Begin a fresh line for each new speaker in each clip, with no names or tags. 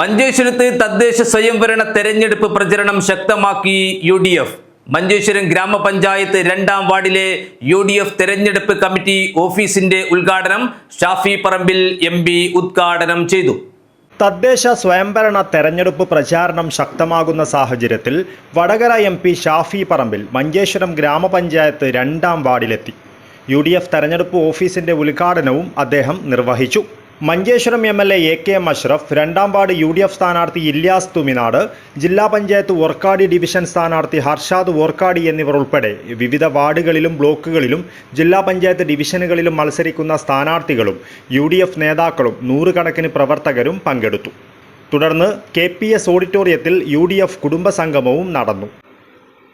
മഞ്ചേശ്വരത്ത് തദ്ദേശ സ്വയംഭരണ തെരഞ്ഞെടുപ്പ് പ്രചരണം ശക്തമാക്കി യു ഡി എഫ് മഞ്ചേശ്വരം ഗ്രാമപഞ്ചായത്ത് രണ്ടാം വാർഡിലെ യു ഡി എഫ് തെരഞ്ഞെടുപ്പ് കമ്മിറ്റി ഓഫീസിന്റെ ഉദ്ഘാടനം ഷാഫി പറമ്പിൽ എം പി ഉദ്ഘാടനം ചെയ്തു.
തദ്ദേശ സ്വയംഭരണ തെരഞ്ഞെടുപ്പ് പ്രചാരണം ശക്തമാകുന്ന സാഹചര്യത്തിൽ വടകര എം പി ഷാഫി പറമ്പിൽ മഞ്ചേശ്വരം ഗ്രാമപഞ്ചായത്ത് രണ്ടാം വാർഡിലെത്തി. യു ഡി എഫ് തെരഞ്ഞെടുപ്പ് ഓഫീസിന്റെ ഉദ്ഘാടനവും അദ്ദേഹം നിർവഹിച്ചു. Manjeshwaram M L A A K Mashraf രണ്ടാം വാർഡ് യു ഡി എഫ് സ്ഥാനാർത്ഥി ഇല്യാസ് തുമിനാട് ജില്ലാ പഞ്ചായത്ത് ഓർക്കാടി ഡിവിഷൻ സ്ഥാനാർത്ഥി ഹർഷാദ് ഓർക്കാടി എന്നിവർ ഉൾപ്പെടെ വിവിധ വാർഡുകളിലും ബ്ലോക്കുകളിലും ജില്ലാ പഞ്ചായത്ത് ഡിവിഷനുകളിലും മത്സരിക്കുന്ന സ്ഥാനാർത്ഥികളും യു നേതാക്കളും നൂറുകണക്കിന് പ്രവർത്തകരും പങ്കെടുത്തു. തുടർന്ന് കെ പി എസ് ഓഡിറ്റോറിയത്തിൽ യു ഡി എഫ് കുടുംബസംഗമവും നടന്നു.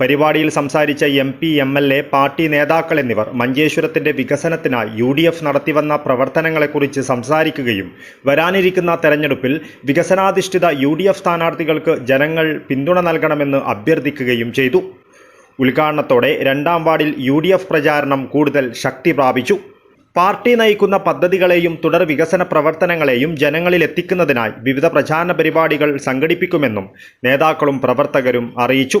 പരിപാടിയിൽ സംസാരിച്ച M P M L A party നേതാക്കൾ എന്നിവർ മഞ്ചേശ്വരത്തിന്റെ വികസനത്തിനായി യു ഡി എഫ് നടത്തിവന്ന പ്രവർത്തനങ്ങളെക്കുറിച്ച് സംസാരിക്കുകയും വരാനിരിക്കുന്ന തെരഞ്ഞെടുപ്പിൽ വികസനാധിഷ്ഠിത യു ഡി എഫ് സ്ഥാനാർത്ഥികൾക്ക് ജനങ്ങൾ പിന്തുണ നൽകണമെന്ന് അഭ്യർത്ഥിക്കുകയും ചെയ്തു. ഉദ്ഘാടനത്തോടെ രണ്ടാം വാർഡിൽ യു ഡി എഫ് പ്രചാരണം കൂടുതൽ ശക്തി പ്രാപിച്ചു. പാർട്ടി നയിക്കുന്ന പദ്ധതികളെയും തുടർ വികസന പ്രവർത്തനങ്ങളെയും ജനങ്ങളിൽ എത്തിക്കുന്നതിനായി വിവിധ പ്രചാരണ പരിപാടികൾ സംഘടിപ്പിക്കുമെന്നും നേതാക്കളും പ്രവർത്തകരും അറിയിച്ചു.